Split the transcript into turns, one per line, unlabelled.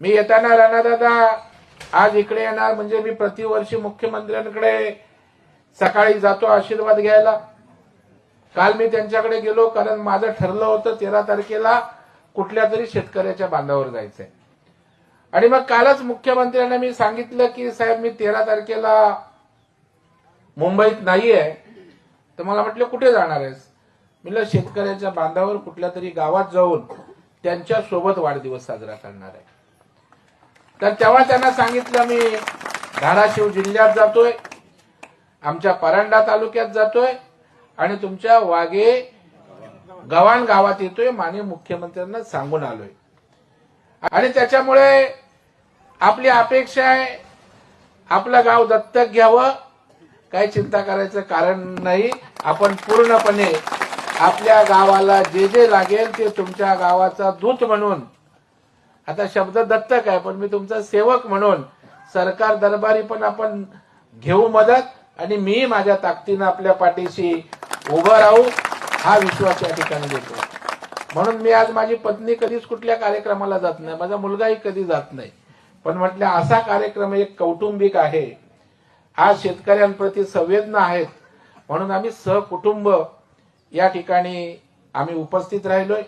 मी येताना राणादादा आज इकडे येणार म्हणजे मी प्रतिवर्षी मुख्यमंत्र्यांकडे सकाळी जातो आशीर्वाद घ्यायला. काल मी त्यांच्याकडे गेलो कारण माझं ठरलं होतं तेरा तारखेला कुठल्या तरी शेतकऱ्याच्या बांधावर जायचंय. आणि मग कालच मुख्यमंत्र्यांना मी सांगितलं की साहेब मी तेरा तारखेला मुंबईत नाहीये. तर मला म्हटलं कुठे जाणार आहेस? म्हटलं शेतकऱ्याच्या बांधावर कुठल्या तरी गावात जाऊन त्यांच्यासोबत वाढदिवस साजरा करणार आहे. तर तेव्हा त्यांना सांगितलं मी धाराशिव जिल्ह्यात जातोय आमच्या परांडा तालुक्यात जातोय आणि तुमच्या वागे गव्हाण गावात येतोय माननीय मुख्यमंत्र्यांना सांगून आलोय. आणि त्याच्यामुळे आपली अपेक्षा आहे आपलं गाव दत्तक घ्यावं काही चिंता करायचं कारण नाही. आपण पूर्णपणे आपल्या गावाला जे जे लागेल ते तुमच्या गावाचा दूत म्हणून आता शब्द दत्तक आहे पण मी तुमचा सेवक म्हणून सरकार दरबारी पण आपण घेऊ मदत आणि मी माझ्या ताकदीनं आपल्या पाठीशी उभं राहू हा विश्वास या ठिकाणी देतो. म्हणून मी आज माझी पत्नी कधीच कुठल्या कार्यक्रमाला जात नाही माझा मुलगाही कधी जात नाही. पण म्हटलं असा कार्यक्रम एक कौटुंबिक आहे. आज शेतकऱ्यांप्रती संवेदना आहेत. म्हणून आम्ही सहकुटुंब या ठिकाणी आम्ही उपस्थित राहिलोय.